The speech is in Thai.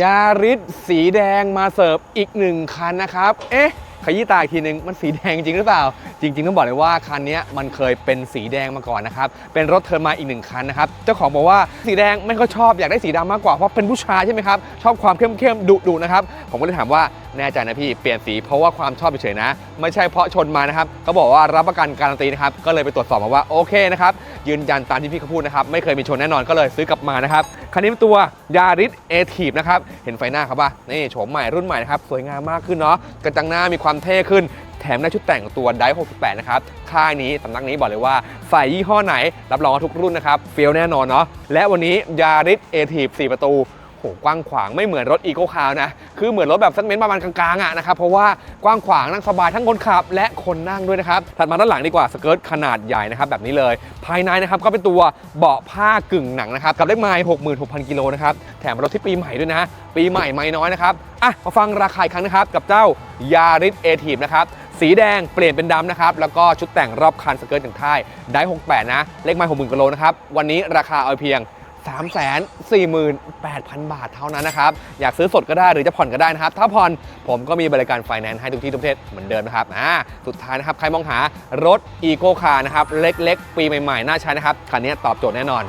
ยาริสสีแดงมาเสิร์ฟอีกหนึ่งคันนะครับ เอ๊ะ ขยี้ตาอีกทีหนึ่งมันสีแดงจริงหรือเปล่า จริง ๆ ต้องบอกเลยว่าคันนี้มันเคยเป็นสีแดงมาก่อนนะครับ เป็นรถเทอร์มาอีกหนึ่งคันนะครับ เจ้าของบอกว่าสีแดงไม่ค่อยชอบอยากได้สีดำมากกว่า เพราะเป็นผู้ชายใช่ไหมครับ ชอบความเข้มๆดุดุๆนะครับ ผมก็เลยถามว่า แน่ใจนะพี่เปลี่ยนสีเพราะว่าความชอบเฉยๆนะ ไม่ใช่เพราะชนมานะครับเขาบอกว่ารับประกันการันตีนะครับก็เลยไปตรวจสอบมาว่าโอเคนะครับยืนยันตามที่พี่เขาพูดนะครับไม่เคยมีชนแน่นอนก็เลยซื้อกลับมานะครับคันนี้เป็นตัวยาริสเอทีฟนะครับเห็นไฟหน้าครับป่ะนี่โฉมใหม่รุ่นใหม่นะครับสวยงามมากขึ้นเนาะกระจังหน้ามีความเท่ขึ้นแถมได้ชุดแต่งตัวได68 นะครับ ค่ายนี้สำนักนี้บอกเลยว่า ใส่ยี่ห้อไหน รับรองว่าทุกรุ่นนะครับ เฟี้ยวแน่นอนเนาะ และวันนี้ยาริสเอทีฟ4ประตูโหกว้างขวางไม่เหมือนรถอีโคคาร์นะ คือเหมือนรถแบบซักเมนต์ประมาณกลางๆอะนะครับเพราะว่ากว้างขวางนั่งสบายทั้งคนขับ และคนนั่งด้วยนะครับถัดมาด้านหลังดีกว่าสเกิร์ตขนาดใหญ่นะครับแบบนี้เลย ภายในนะครับก็เป็นตัวเบาะผ้ากึ่งหนังนะครับกับเลขไมล์66,000กิโลนะครับแถมรถที่ปีใหม่ด้วยนะ ปีใหม่ไม่น้อยนะครับอะมาฟังราคาอีกครั้งนะครับกับเจ้ายาริสเอทีฟนะครับสีแดงเปลี่ยนเป็นดำนะครับแล้วก็ชุดแต่งรอบคันสเกิร์ตอย่างท้ายได้68 นะ เลขไมล์60,000กิโลนะครับวันนี้ราคาเอาเพียง 348,000 บาทเท่านั้นนะครับ อยากซื้อสดก็ได้หรือจะผ่อนก็ได้นะครับ ถ้าผ่อนผมก็มีบริการไฟแนนซ์ให้ทุกที่ทุกประเทศเหมือนเดิมนะครับอ่าสุดท้ายนะครับ ใครมองหารถอีโคคาร์นะครับ เล็กๆ ปีใหม่ๆ น่าใช้นะครับ คันนี้ตอบโจทย์แน่นอน